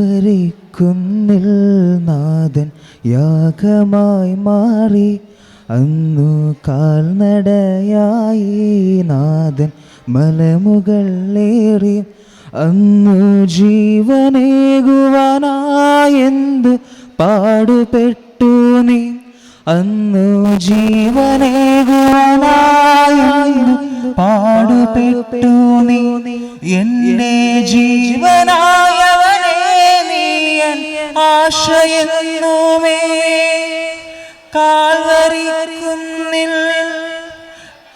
Calvary കുന്നിൽ നാഥൻ യാഗമായി മാറി. അന്നു കാൽനടയായി നാഥൻ മലമുകളേറി അന്നു ജീവനേകുവാനായെന്ത് പാടുപെട്ടു നീ? അന്നു ജീവനേകുവാനായെന്ത് പാടുപെട്ടു നീ? എന്നെ ജീവനായവനെ ആശയെന്നുമേ കാൽവരി കുന്നിൽ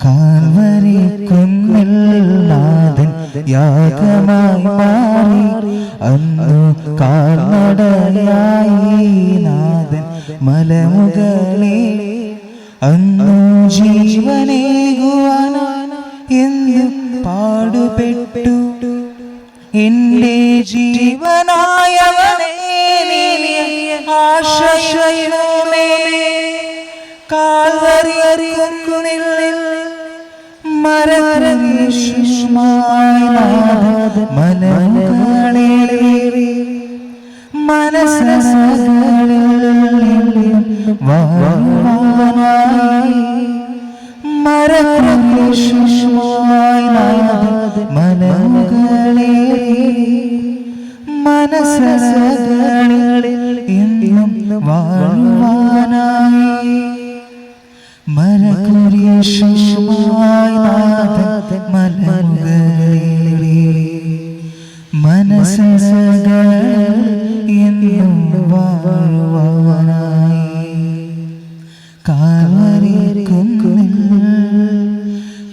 കാൽവരി നാഥൻ യാഗമായി മാറി. അന്നു കാൽനടയായി നാഥൻ മലമുകളിൽ. അന്നു ജീവനേകുവാന എന്ന് പാടുപെട്ടു? എന്റെ ജീവനായവനെ നീ കുന്നിൽ മരശിഷ്മായി മനകളേറി മനസ്സകളിൽ വാഴുവാനായി മരശിഷ്മായി മനകളേറി മനസ്സകളിൽ എന്നും വാഴുവാനായി. മനസ്സകൾ എന്നും വാഴുവാനായി കാൽവരി കുന്നിൽ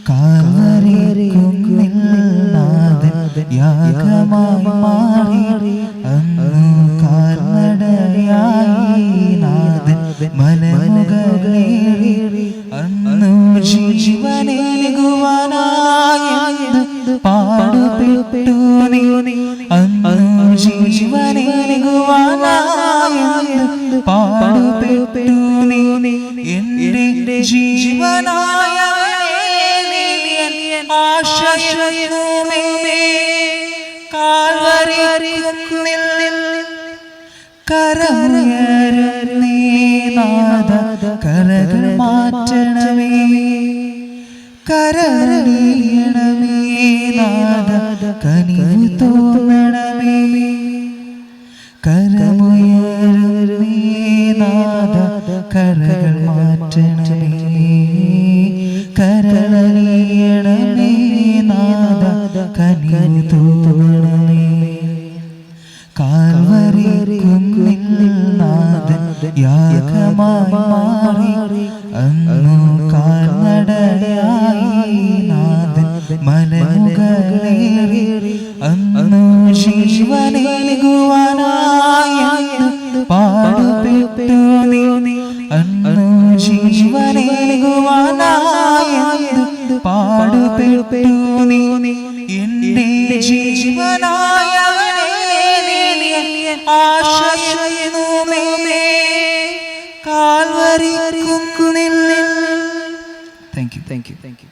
കാൽവരി കുന്നിൽ കരയരുന്നേ നാഥ കരകൾ മാറ്റണമേ. കരളിയണമേ നാഥ കനിവ് തോന്നണമേ. കരമുയരുന്നേ നാഥ കരകൾ മാറ്റണമേ. കരളിയണമേ നാഥ കനിവ് തോന്നണമേ. യാഗമായി മാറി. നാഥൻ മലമുകളേറി അന്നു ജീവനേകുവാനായി പാടുപെട്ടു നീ. അന്നു ജീവനേകുവാനായി പാടുപെട്ടു നീ. എന്റെ ജീവനായവനെ thank you thank you thank you